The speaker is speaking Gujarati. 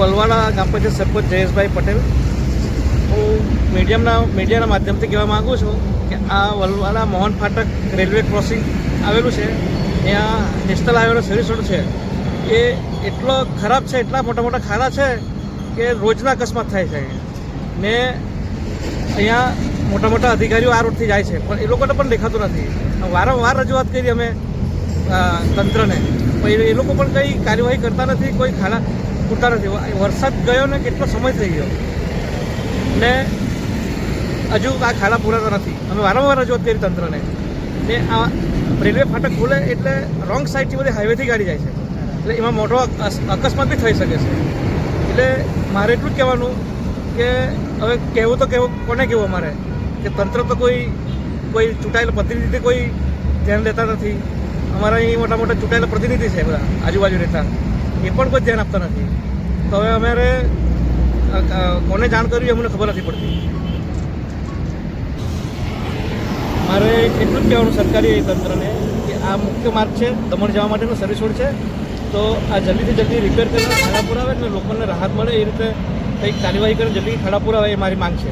વલવાડા ગામ પંચાયત સરપંચ જયેશભાઈ પટેલ, હું મીડિયમના, મીડિયાના માધ્યમથી કહેવા માગું છું કે આ વલવાડા મોહન ફાટક રેલવે ક્રોસિંગ આવેલું છે, ત્યાં નેશનલ હાઈવેનો સર્વિસ રોડ છે. એ એટલો ખરાબ છે, એટલા મોટા મોટા ખાડા છે કે રોજના અકસ્માત થાય છે ને અહીંયા મોટા મોટા અધિકારીઓ આ રોડથી જાય છે, પણ એ લોકોને પણ દેખાતું નથી. વારંવાર રજૂઆત કરી અમે તંત્રને. પણ એ લોકો પણ કંઈ કાર્યવાહી કરતા નથી, કોઈ ખાડા પૂરતા નથી વરસાદ ગયો ને કેટલો સમય થઈ ગયો. ને હજુ આ ખાડા પૂરાતા નથી. અમે વારંવાર રજૂઆત કરી તંત્રને ને આ રેલવે ફાટક ખુલે એટલે રોંગ સાઈડથી બધી હાઈવેથી ગાડી જાય છે. એટલે એમાં મોટો અકસ્માત બી થઈ શકે છે. એટલે મારે એટલું જ કહેવાનું કે હવે કહેવું તો કહેવું, કોને કહેવું અમારે? કે તંત્ર તો કોઈ કોઈ ચૂંટાયેલા પ્રતિનિધિ કોઈ ધ્યાન દેતા નથી. અમારા અહીં મોટા મોટા ચૂંટાયેલા પ્રતિનિધિ છે બધા, આજુબાજુ રહેતા. એ પણ કોઈ ધ્યાન આપતા નથી. તો હવે અમારે કોને જાણ કરવી અમને ખબર નથી પડતી. મારે એટલું જ કહેવાનું સરકારી તંત્રને કે આ મુખ્ય માર્ગ છે, દમણ જવા માટેનો સર્વિસ રોડ છે. તો આ જલ્દીથી જલ્દી રિપેર કરીને ખાડા પુરાવે ને લોકોને રાહત મળે એ રીતે કંઈક કાર્યવાહી કરીને જલ્દી ખાડા પુરાવે એ મારી માંગ છે.